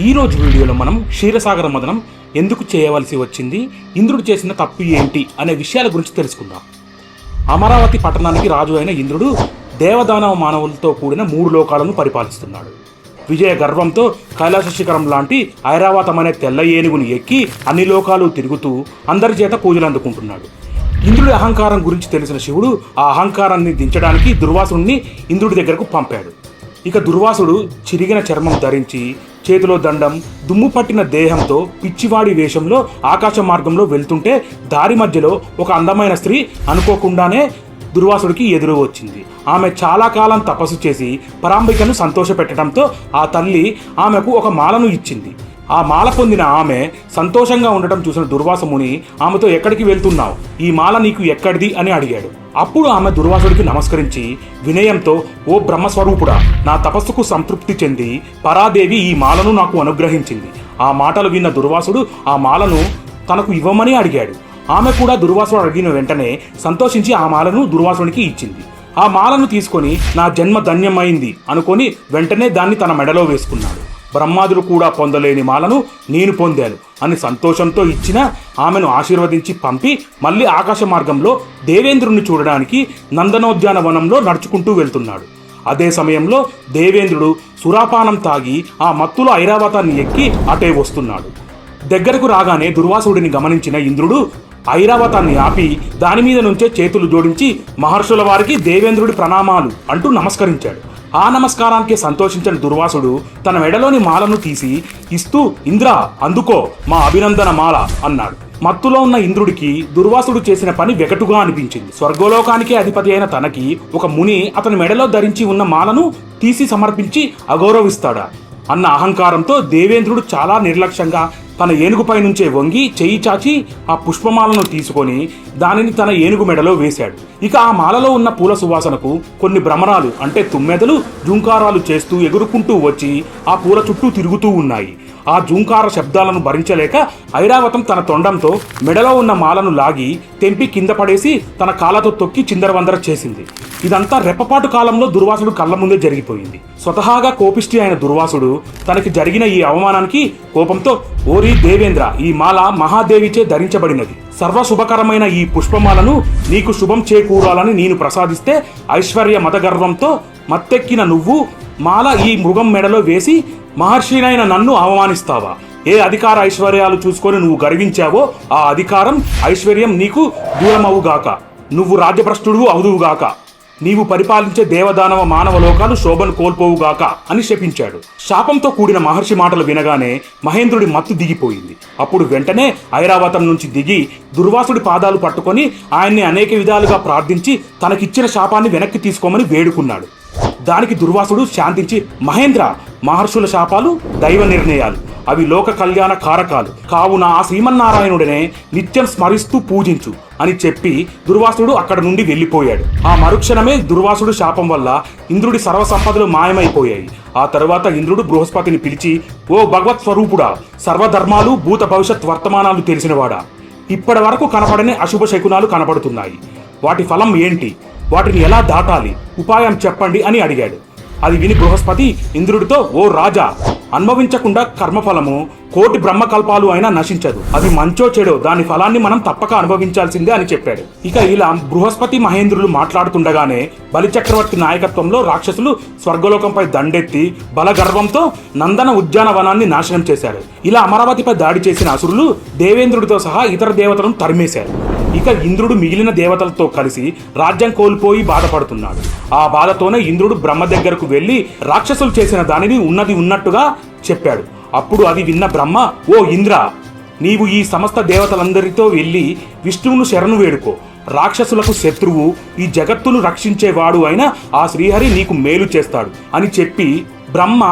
ఈరోజు వీడియోలో మనం క్షీరసాగర మదనం ఎందుకు చేయవలసి వచ్చింది? ఇంద్రుడు చేసిన తప్పు ఏంటి? అనే విషయాల గురించి తెలుసుకుందాం. అమరావతి పట్టణానికి రాజు అయిన ఇంద్రుడు దేవదానవ మానవులతో కూడిన మూడు లోకాలను పరిపాలిస్తున్నాడు. విజయ గర్వంతో కైలాస శిఖరం లాంటి ఐరావతమనే తెల్ల ఏనుగును ఎక్కి అన్ని లోకాలు తిరుగుతూ అందరి చేత పూజలు అందుకుంటున్నాడు. ఇంద్రుడి అహంకారం గురించి తెలిసిన శివుడు ఆ అహంకారాన్ని దించడానికి దుర్వాసుడిని ఇంద్రుడి దగ్గరకు పంపాడు. ఇక దుర్వాసుడు చిరిగిన చర్మం ధరించి చేతిలో దండం దుమ్ము పట్టిన దేహంతో పిచ్చివాడి వేషంలో ఆకాశ మార్గంలో వెళ్తుంటే దారి మధ్యలో ఒక అందమైన స్త్రీ అనుకోకుండానే దుర్వాసుడికి ఎదురు వచ్చింది. ఆమె చాలా కాలం తపస్సు చేసి పరాంబికను సంతోషపెట్టడంతో ఆ తల్లి ఆమెకు ఒక మాలను ఇచ్చింది. ఆ మాల పొందిన ఆమె సంతోషంగా ఉండటం చూసిన దుర్వాసముని ఆమెతో ఎక్కడికి వెళ్తున్నావు? ఈ మాల నీకు ఎక్కడిది? అని అడిగాడు. అప్పుడు ఆమె దుర్వాసుడికి నమస్కరించి వినయంతో ఓ బ్రహ్మస్వరూపుడా నా తపస్సుకు సంతృప్తి చెంది పరాదేవి ఈ మాలను నాకు అనుగ్రహించింది. ఆ మాటలు విన్న దుర్వాసుడు ఆ మాలను తనకు ఇవ్వమని అడిగాడు. ఆమె కూడా దుర్వాసుడు అడిగిన వెంటనే సంతోషించి ఆ మాలను దుర్వాసునికి ఇచ్చింది. ఆ మాలను తీసుకొని నా జన్మ ధన్యమైంది అనుకొని వెంటనే దాన్ని తన మెడలో వేసుకున్నాడు. బ్రహ్మాదులు కూడా పొందలేని మాలను నేను పొందాను అని సంతోషంతో ఇచ్చిన ఆమెను ఆశీర్వదించి పంపి మళ్ళీ ఆకాశ మార్గంలో దేవేంద్రుణ్ణి చూడడానికి నందనోద్యానవనంలో నడుచుకుంటూ వెళ్తున్నాడు. అదే సమయంలో దేవేంద్రుడు సురాపానం తాగి ఆ మత్తులో ఐరావతాన్ని ఎక్కి అటే వస్తున్నాడు. దగ్గరకు రాగానే దుర్వాసుడిని గమనించిన ఇంద్రుడు ఐరావతాన్ని ఆపి దాని మీద నుంచే చేతులు జోడించి మహర్షుల వారికి దేవేంద్రుడి ప్రణామాలు అంటూ నమస్కరించాడు. ఆ నమస్కారానికి సంతోషించిన దుర్వాసుడు తన మెడలోని మాలను తీసి ఇస్తూ ఇంద్ర అందుకో మా అభినందన మాల అన్నాడు. మత్తులో ఉన్న ఇంద్రుడికి దుర్వాసుడు చేసిన పని వెకటుగా అనిపించింది. స్వర్గలోకానికి అధిపతి అయిన తనకి ఒక ముని అతని మెడలో ధరించి ఉన్న మాలను తీసి సమర్పించి అగౌరవిస్తాడా? అన్న అహంకారంతో దేవేంద్రుడు చాలా నిర్లక్ష్యంగా తన ఏనుగుపై నుంచే వంగి చెయ్యి చాచి ఆ పుష్పమాలను తీసుకొని దానిని తన ఏనుగు మెడలో వేశాడు. ఇక ఆ మాలలో ఉన్న పూల సువాసనకు కొన్ని భ్రమరాలు అంటే తుమ్మెదలు జుంకారాలు చేస్తూ ఎగురుకుంటూ వచ్చి ఆ పూల చుట్టూ తిరుగుతూ ఉన్నాయి. ఆ జూంకార శబ్దాలను భరించలేక ఐరావతం తన తొండంతో మెడలో ఉన్న మాలను లాగి తెంపి కింద పడేసి తన కాళ్ళతో తొక్కి చిందరవందర చేసింది. ఇదంతా రెప్పపాటు కాలంలో దుర్వాసుడు కళ్ళ ముందే జరిగిపోయింది. స్వతహాగా కోపిష్టి అయిన దుర్వాసుడు తనకి జరిగిన ఈ అవమానానికి కోపంతో ఓరి దేవేంద్ర ఈ మాల మహాదేవిచే ధరించబడినది. సర్వశుభకరమైన ఈ పుష్పమాలను నీకు శుభం చేకూరాలని నేను ప్రసాదిస్తే ఐశ్వర్య మతగర్వంతో మత్తెక్కిన నువ్వు మాల ఈ మృగం మెడలో వేసి మహర్షినైన నన్ను అవమానిస్తావా? ఏ అధికార ఐశ్వర్యాలు చూసుకొని నువ్వు గర్వించావో ఆ అధికారం ఐశ్వర్యం నీకు దూరమవుగాక. నువ్వు రాజ్యభ్రష్టుడు అవుదువుగాక. నీవు పరిపాలించే దేవదానవ మానవ లోకాలు శోభను కోల్పోవుగాక అని శపించాడు. శాపంతో కూడిన మహర్షి మాటలు వినగానే మహేంద్రుడి మత్తు దిగిపోయింది. అప్పుడు వెంటనే ఐరావతం నుంచి దిగి దుర్వాసుడి పాదాలు పట్టుకొని ఆయన్ని అనేక విధాలుగా ప్రార్థించి తనకిచ్చిన శాపాన్ని వెనక్కి తీసుకోమని వేడుకున్నాడు. దానికి దుర్వాసుడు శాంతించి మహేంద్ర మహర్షుల శాపాలు దైవ నిర్ణయాలు. అవి లోక కళ్యాణ కారకాలు. కావున ఆ శ్రీమన్నారాయణుడనే నిత్యం స్మరిస్తూ పూజించు అని చెప్పి దుర్వాసుడు అక్కడ నుండి వెళ్ళిపోయాడు. ఆ మరుక్షణమే దుర్వాసుడు శాపం వల్ల ఇంద్రుడి సర్వసంపదలు మాయమైపోయాయి. ఆ తరువాత ఇంద్రుడు బృహస్పతిని పిలిచి ఓ భగవత్ స్వరూపుడా సర్వధర్మాలు భూత భవిష్యత్ వర్తమానాలు తెలిసినవాడా? ఇప్పటి వరకు కనపడని అశుభ శకునాలు కనపడుతున్నాయి. వాటి ఫలం ఏంటి? వాటిని ఎలా దాటాలి? ఉపాయం చెప్పండి అని అడిగాడు. అది విని బృహస్పతి ఇంద్రుడితో ఓ రాజా అనుభవించకుండా కర్మఫలము కోటి బ్రహ్మకల్పాలు అయినా నశించదు. అది మంచో చెడో దాని ఫలాన్ని మనం తప్పక అనుభవించాల్సిందే అని చెప్పాడు. ఇక ఇలా బృహస్పతి మహేంద్రులు మాట్లాడుతుండగానే బలిచక్రవర్తి నాయకత్వంలో రాక్షసులు స్వర్గలోకంపై దండెత్తి బలగర్వంతో నందన ఉద్యానవనాన్ని నాశనం చేశారు. ఇలా అమరావతిపై దాడి చేసిన అసురులు దేవేంద్రుడితో సహా ఇతర దేవతలను తరిమేశారు. ఇక ఇంద్రుడు మిగిలిన దేవతలతో కలిసి రాజ్యం కోల్పోయి బాధపడుతున్నాడు. ఆ బాధతోనే ఇంద్రుడు బ్రహ్మ దగ్గరకు వెళ్ళి రాక్షసులు చేసిన దానిని ఉన్నది ఉన్నట్టుగా చెప్పాడు. అప్పుడు అది విన్న బ్రహ్మ ఓ ఇంద్ర నీవు ఈ సమస్త దేవతలందరితో వెళ్ళి విష్ణువును శరణు వేడుకో. రాక్షసులకు శత్రువు ఈ జగత్తును రక్షించేవాడు అయిన ఆ శ్రీహరి నీకు మేలు చేస్తాడు అని చెప్పి బ్రహ్మ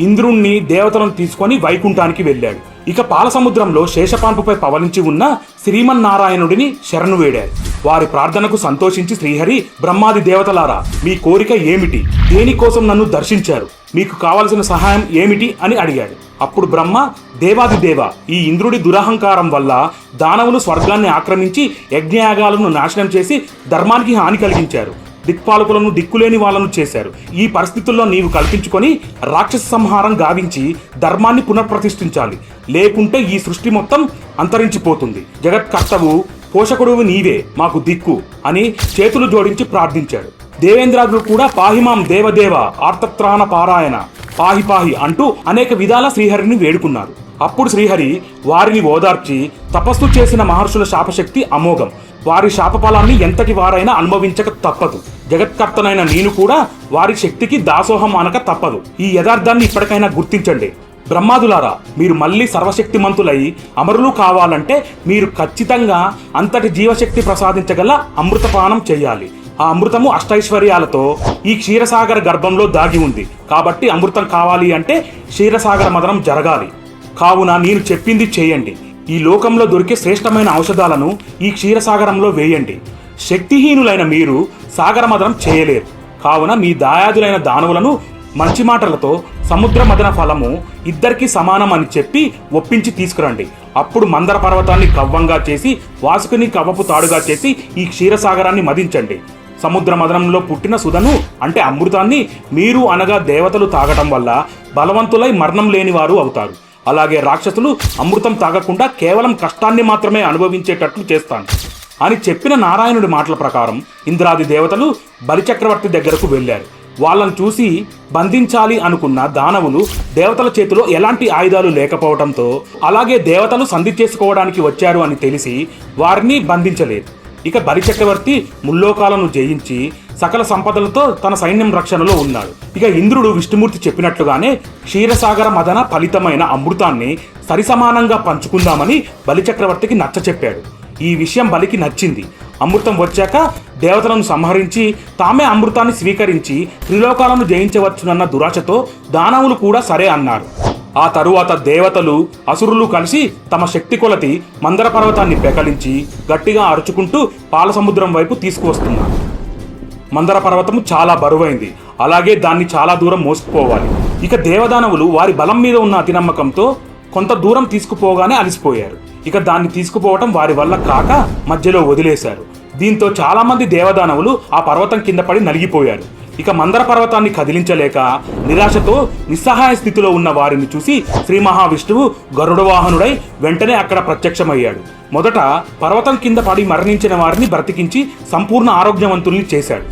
ఇంద్రుణ్ణి దేవతలను తీసుకొని వైకుంఠానికి వెళ్ళాడు. ఇక పాలసముద్రంలో శేషపాంపుపై పవలించి ఉన్న శ్రీమన్నారాయణుడిని శరణు వేడారు. వారి ప్రార్థనకు సంతోషించి శ్రీహరి బ్రహ్మాది దేవతలారా మీ కోరిక ఏమిటి? దేనికోసం నన్ను దర్శించారు? మీకు కావలసిన సహాయం ఏమిటి? అని అడిగాడు. అప్పుడు బ్రహ్మ దేవాది దేవ ఈ ఇంద్రుడి దురహంకారం వల్ల దానవులు స్వర్గాన్ని ఆక్రమించి యజ్ఞయాగాలను నాశనం చేసి ధర్మానికి హాని కలిగించారు. దిక్పాలకులను దిక్కులేని వాళ్ళను చేశారు. ఈ పరిస్థితుల్లో నీవు కల్పించుకొని రాక్షస సంహారం గావించి ధర్మాన్ని పునఃప్రతిష్ఠించాలి. లేకుంటే ఈ సృష్టి మొత్తం అంతరించిపోతుంది. జగత్కర్తవు పోషకుడువు నీవే మాకు దిక్కు అని చేతులు జోడించి ప్రార్థించాడు. దేవేంద్రాదులు కూడా పాహిమాం దేవదేవ ఆర్తత్రాణ పారాయణ పాహి పాహి అంటూ అనేక విధాల శ్రీహరిని వేడుకున్నారు. అప్పుడు శ్రీహరి వారిని ఓదార్చి తపస్సు చేసిన మహర్షుల శాపశక్తి అమోఘం. వారి శాపఫలాన్ని ఎంతటి వారైనా అనుభవించక తప్పదు. జగత్కర్తనైన నేను కూడా వారి శక్తికి దాసోహం అనక తప్పదు. ఈ యథార్థాన్ని ఇప్పటికైనా గుర్తించండి. బ్రహ్మాదులారా మీరు మళ్ళీ సర్వశక్తిమంతులై అమరులు కావాలంటే మీరు ఖచ్చితంగా అంతటి జీవశక్తి ప్రసాదించగల అమృతపానం చేయాలి. ఆ అమృతము అష్టైశ్వర్యాలతో ఈ క్షీరసాగర గర్భంలో దాగి ఉంది. కాబట్టి అమృతం కావాలి అంటే క్షీరసాగర మదనం జరగాలి. కావున నేను చెప్పింది చేయండి. ఈ లోకంలో దొరికే శ్రేష్టమైన ఔషధాలను ఈ క్షీరసాగరంలో వేయండి. శక్తిహీనులైన మీరు సాగరమదనం చేయలేరు. కావున మీ దాయాదులైన దానవులను మంచి మాటలతో సముద్ర మదన ఫలము ఇద్దరికి సమానం అని చెప్పి ఒప్పించి తీసుకురండి. అప్పుడు మందర పర్వతాన్ని కవ్వంగా చేసి వాసుకుని కవ్వపు తాడుగా చేసి ఈ క్షీరసాగరాన్ని మదించండి. సముద్ర మదనంలో పుట్టిన సుధను అంటే అమృతాన్ని మీరు అనగా దేవతలు తాగటం వల్ల బలవంతులై మరణం లేనివారు అవుతారు. అలాగే రాక్షసులు అమృతం తాగకుండా కేవలం కష్టాన్ని మాత్రమే అనుభవించేటట్లు చేస్తాను. అని చెప్పిన నారాయణుడి మాటల ప్రకారం ఇంద్రాది దేవతలు బలిచక్రవర్తి దగ్గరకు వెళ్ళారు. వాళ్ళను చూసి బంధించాలి అనుకున్న దానవులు దేవతల చేతిలో ఎలాంటి ఆయుధాలు లేకపోవడంతో అలాగే దేవతలు సంధి చేసుకోవడానికి వచ్చారు అని తెలిసి వారిని బంధించలేదు. ఇక బలిచక్రవర్తి ముల్లోకాలను జయించి సకల సంపదలతో తన సైన్యం రక్షణలో ఉన్నాడు. ఇక ఇంద్రుడు విష్ణుమూర్తి చెప్పినట్లుగానే క్షీరసాగర మదన ఫలితమైన అమృతాన్ని సరిసమానంగా పంచుకుందామని బలిచక్రవర్తికి నచ్చ చెప్పాడు ఈ విషయం బలికి నచ్చింది. అమృతం వచ్చాక దేవతలను సంహరించి తామే అమృతాన్ని స్వీకరించి త్రిలోకాలను జయించవచ్చునన్న దురాశతో దానవులు కూడా సరే అన్నారు. ఆ తరువాత దేవతలు అసురులు కలిసి తమ శక్తి కొలతి మందర పర్వతాన్ని పెకలించి గట్టిగా అరుచుకుంటూ పాలసముద్రం వైపు తీసుకువస్తున్నారు. మందర పర్వతము చాలా బరువైంది. అలాగే దాన్ని చాలా దూరం మోసుకుపోవాలి. ఇక దేవదానవులు వారి బలం మీద ఉన్న అతినమ్మకంతో కొంత దూరం తీసుకుపోగానే అలసిపోయారు. ఇక దాన్ని తీసుకుపోవటం వారి వల్ల కాక మధ్యలో వదిలేశారు. దీంతో చాలా మంది దేవదానవులు ఆ పర్వతం కింద పడి నలిగిపోయారు. ఇక మందర పర్వతాన్ని కదిలించలేక నిరాశతో నిస్సహాయ స్థితిలో ఉన్న వారిని చూసి శ్రీ మహావిష్ణువు గరుడ వాహనుడై వెంటనే అక్కడ ప్రత్యక్షమయ్యాడు. మొదట పర్వతం కింద పడి మరణించిన వారిని బ్రతికించి సంపూర్ణ ఆరోగ్యవంతుల్ని చేశాడు.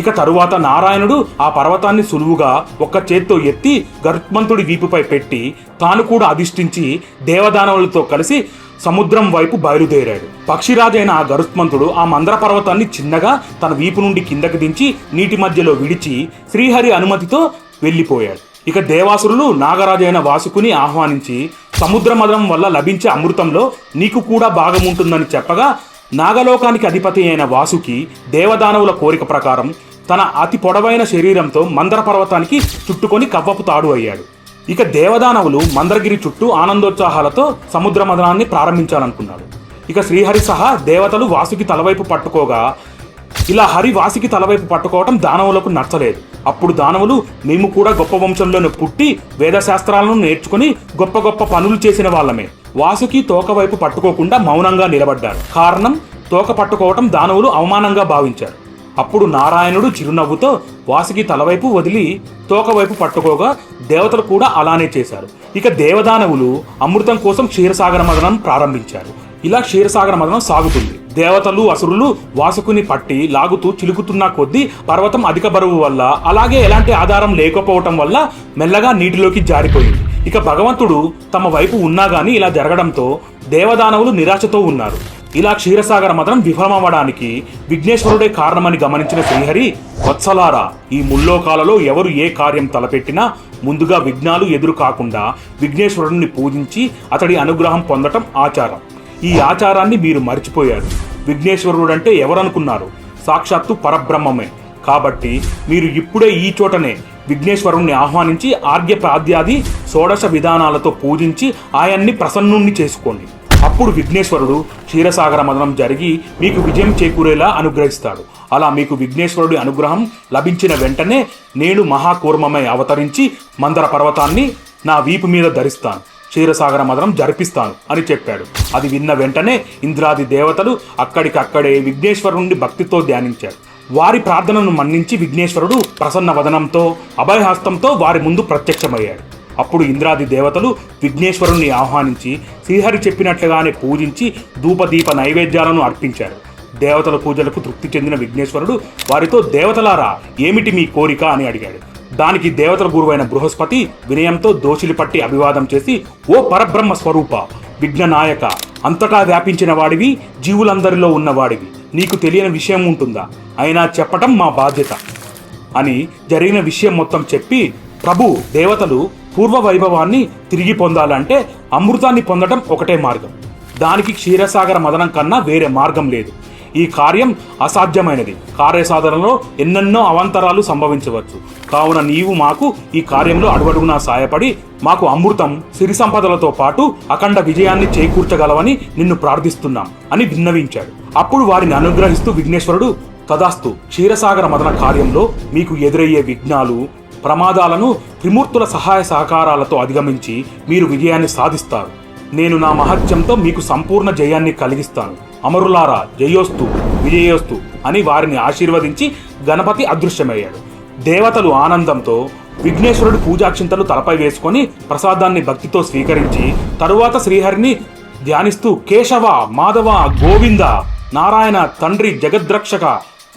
ఇక తరువాత నారాయణుడు ఆ పర్వతాన్ని సులువుగా ఒక్క చేత్తో ఎత్తి గరుత్మంతుడి వీపుపై పెట్టి తాను కూడా అధిష్ఠించి దేవదానవులతో కలిసి సముద్రం వైపు బయలుదేరాడు. పక్షిరాజైన ఆ గరుత్మంతుడు ఆ మందర పర్వతాన్ని చిన్నగా తన వీపు నుండి కిందకి దించి నీటి మధ్యలో విడిచి శ్రీహరి అనుమతితో వెళ్ళిపోయాడు. ఇక దేవాసురులు నాగరాజైన వాసుకుని ఆహ్వానించి సముద్ర మదనం వల్ల లభించే అమృతంలో నీకు కూడా భాగం ఉంటుందని చెప్పగా నాగలోకానికి అధిపతి అయిన వాసుకి దేవదానవుల కోరిక ప్రకారం తన అతి పొడవైన శరీరంతో మందర పర్వతానికి చుట్టుకొని కవ్వపు తాడు అయ్యాడు. ఇక దేవదానవులు మందరగిరి చుట్టూ ఆనందోత్సాహాలతో సముద్ర మదనాన్ని ప్రారంభించాలనుకున్నాడు. ఇక శ్రీహరి సహా దేవతలు వాసుకి తలవైపు పట్టుకోగా ఇలా హరి వాసికి తలవైపు పట్టుకోవటం దానవులకు నచ్చలేదు. అప్పుడు దానవులు మేము కూడా గొప్ప వంశంలోనే పుట్టి వేదశాస్త్రాలను నేర్చుకుని గొప్ప గొప్ప పనులు చేసిన వాళ్ళమే. వాసుకి తోక వైపు పట్టుకోకుండా మౌనంగా నిలబడ్డారు కారణం తోక పట్టుకోవటం దానవులు అవమానంగా భావించారు. అప్పుడు నారాయణుడు చిరునవ్వుతో వాసుకి తలవైపు వదిలి తోకవైపు పట్టుకోగా దేవతలు కూడా అలానే చేశారు. ఇక దేవదానవులు అమృతం కోసం క్షీరసాగర మదనం ప్రారంభించారు. ఇలా క్షీరసాగర మదనం సాగుతుంది. దేవతలు అసురులు వాసుకుని పట్టి లాగుతూ చిలుకుతున్న కొద్దీ పర్వతం అధిక బరువు వల్ల అలాగే ఎలాంటి ఆధారం లేకపోవటం వల్ల మెల్లగా నీటిలోకి జారిపోయింది. ఇక భగవంతుడు తమ వైపు ఉన్నా గానీ ఇలా జరగడంతో దేవదానవులు నిరాశతో ఉన్నారు. ఇలా క్షీరసాగర మదనం విఫలమవ్వడానికి విఘ్నేశ్వరుడే కారణమని గమనించిన శ్రీహరి వత్సలారా ఈ ముల్లోకాలలో ఎవరు ఏ కార్యం తలపెట్టినా ముందుగా విఘ్నాలు ఎదురు కాకుండా విఘ్నేశ్వరుడిని పూజించి అతడి అనుగ్రహం పొందటం ఆచారం. ఈ ఆచారాన్ని మీరు మర్చిపోయారు. విఘ్నేశ్వరుడు అంటే ఎవరనుకున్నారు? సాక్షాత్తు పరబ్రహ్మమే. కాబట్టి మీరు ఇప్పుడే ఈ చోటనే విఘ్నేశ్వరుణ్ణి ఆహ్వానించి ఆర్గ్య ప్రాద్యాది షోడశ విధానాలతో పూజించి ఆయన్ని ప్రసన్నుణ్ణి చేసుకోండి. అప్పుడు విఘ్నేశ్వరుడు క్షీరసాగర మదనం జరిగి మీకు విజయం చేకూరేలా అనుగ్రహిస్తాడు. అలా మీకు విఘ్నేశ్వరుడి అనుగ్రహం లభించిన వెంటనే నేను మహాకూర్మమై అవతరించి మందర పర్వతాన్ని నా వీపు మీద ధరిస్తాను. క్షీరసాగర మదనం జరిపిస్తాను అని చెప్పాడు. అది విన్న వెంటనే ఇంద్రాది దేవతలు అక్కడికక్కడే విఘ్నేశ్వరుణ్ణి భక్తితో ధ్యానించారు. వారి ప్రార్థనను మన్నించి విఘ్నేశ్వరుడు ప్రసన్న వదనంతో అభయహస్తంతో వారి ముందు ప్రత్యక్షమయ్యాడు. అప్పుడు ఇంద్రాది దేవతలు విఘ్నేశ్వరుణ్ణి ఆహ్వానించి శ్రీహరి చెప్పినట్లుగానే పూజించి ధూపదీప నైవేద్యాలను అర్పించారు. దేవతల పూజలకు తృప్తి చెందిన విఘ్నేశ్వరుడు వారితో దేవతలారా ఏమిటి మీ కోరిక? అని అడిగాడు. దానికి దేవతల గురువైన బృహస్పతి వినయంతో దోషిలి పట్టి అభివాదం చేసి ఓ పరబ్రహ్మ స్వరూప విఘ్ననాయక అంతటా వ్యాపించిన వాడివి జీవులందరిలో ఉన్నవాడివి నీకు తెలియని విషయం ఉంటుందా? అయినా చెప్పటం మా బాధ్యత. అని జరిగిన విషయం మొత్తం చెప్పి ప్రభు దేవతలు పూర్వ వైభవాన్ని తిరిగి పొందాలంటే అమృతాన్ని పొందడం ఒకటే మార్గం. దానికి క్షీరసాగర మదనం కన్నా వేరే మార్గం లేదు. ఈ కార్యం అసాధ్యమైనది. కార్యసాధనలో ఎన్నెన్నో అవాంతరాలు సంభవించవచ్చు. కావున నీవు మాకు ఈ కార్యంలో అడుగడుగునా సాయపడి మాకు అమృతం సిరి సంపదలతో పాటు అఖండ విజయాన్ని చేకూర్చగలవని నిన్ను ప్రార్థిస్తున్నాం అని విన్నవించాడు. అప్పుడు వారిని అనుగ్రహిస్తూ విఘ్నేశ్వరుడు తదాస్తు క్షీరసాగర మదన కార్యంలో మీకు ఎదురయ్యే విఘ్నాలు ప్రమాదాలను త్రిమూర్తుల సహాయ సహకారాలతో అధిగమించి మీరు విజయాన్ని సాధిస్తారు. నేను నా మహత్యంతో మీకు సంపూర్ణ జయాన్ని కలిగిస్తాను. అమరులారా జయోస్తు విజయోస్తు అని వారిని ఆశీర్వదించి గణపతి అదృశ్యమయ్యాడు. దేవతలు ఆనందంతో విఘ్నేశ్వరుడు పూజాక్షింతలు తలపై వేసుకొని ప్రసాదాన్ని భక్తితో స్వీకరించి తరువాత శ్రీహరిని ధ్యానిస్తూ కేశవ మాధవ గోవింద నారాయణ తండ్రి జగద్రక్షక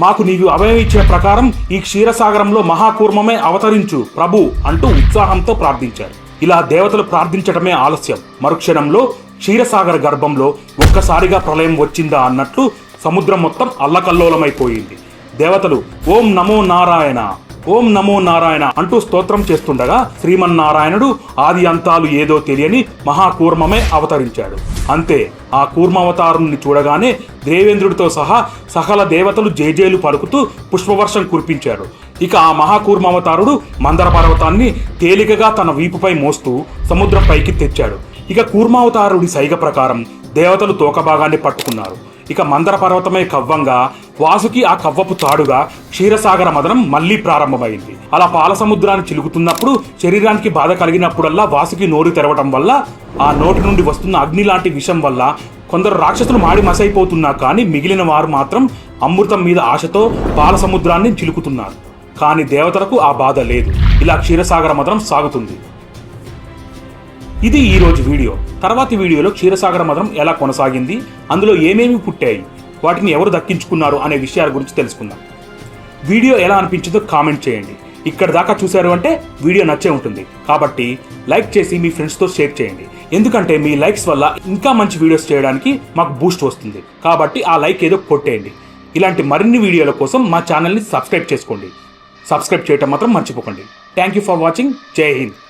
మాకు నీవు అభయం ఇచ్చిన ప్రకారం ఈ క్షీరసాగరంలో మహాకూర్మమే అవతరించు ప్రభు అంటూ ఉత్సాహంతో ప్రార్థించారు. ఇలా దేవతలు ప్రార్థించటమే ఆలస్యం. మరుక్షణంలో క్షీరసాగర గర్భంలో ఒక్కసారిగా ప్రళయం వచ్చిందా అన్నట్లు సముద్రం మొత్తం అల్లకల్లోలమైపోయింది. దేవతలు ఓం నమో నారాయణ. ఓం నమో నారాయణ అంటూ స్తోత్రం చేస్తుండగా శ్రీమన్నారాయణుడు ఆది అంతాలు ఏదో తెలియని మహాకూర్మమే అవతరించాడు. అంతే ఆ కూర్మావతారుణ్ణి చూడగానే దేవేంద్రుడితో సహా సకల దేవతలు జేజేలు పలుకుతూ పుష్పవర్షం కురిపించారు. ఇక ఆ మహాకూర్మావతారుడు మందర పర్వతాన్ని తేలికగా తన వీపుపై మోస్తూ సముద్రం పైకి తెచ్చాడు. ఇక కూర్మావతారుడి సైగ ప్రకారం దేవతలు తోకభాగాన్ని పట్టుకున్నారు. ఇక మందర పర్వతమే కవ్వంగా వాసుకి ఆ కవ్వపు తాడుగా క్షీరసాగర మదనం మళ్ళీ ప్రారంభమైంది. అలా పాల సముద్రాన్ని చిలుకుతున్నప్పుడు శరీరానికి బాధ కలిగినప్పుడల్లా వాసుకి నోరు తెరవటం వల్ల ఆ నోటి నుండి వస్తున్న అగ్ని లాంటి విషం వల్ల కొందరు రాక్షసులు మాడి మసైపోతున్నా కానీ మిగిలిన వారు మాత్రం అమృతం మీద ఆశతో పాల సముద్రాన్ని చిలుకుతున్నారు. కానీ దేవతలకు ఆ బాధ లేదు. ఇలా క్షీరసాగర మదనం సాగుతుంది. ఇది ఈరోజు వీడియో. తర్వాతి వీడియోలో క్షీరసాగర మదనం ఎలా కొనసాగింది అందులో ఏమేమి పుట్టాయి వాటిని ఎవరు దక్కించుకున్నారు అనే విషయాల గురించి తెలుసుకుందాం. వీడియో ఎలా అనిపించిందో కామెంట్ చేయండి. ఇక్కడ దాకా చూశారు అంటే వీడియో నచ్చే ఉంటుంది. కాబట్టి లైక్ చేసి మీ ఫ్రెండ్స్తో షేర్ చేయండి. ఎందుకంటే మీ లైక్స్ వల్ల ఇంకా మంచి వీడియోస్ చేయడానికి మాకు బూస్ట్ వస్తుంది. కాబట్టి ఆ లైక్ ఏదో కొట్టేయండి. ఇలాంటి మరిన్ని వీడియోల కోసం మా ఛానల్ని సబ్స్క్రైబ్ చేసుకోండి. సబ్స్క్రైబ్ చేయటం మాత్రం మర్చిపోకండి. Thank you for watching. జై హింద్.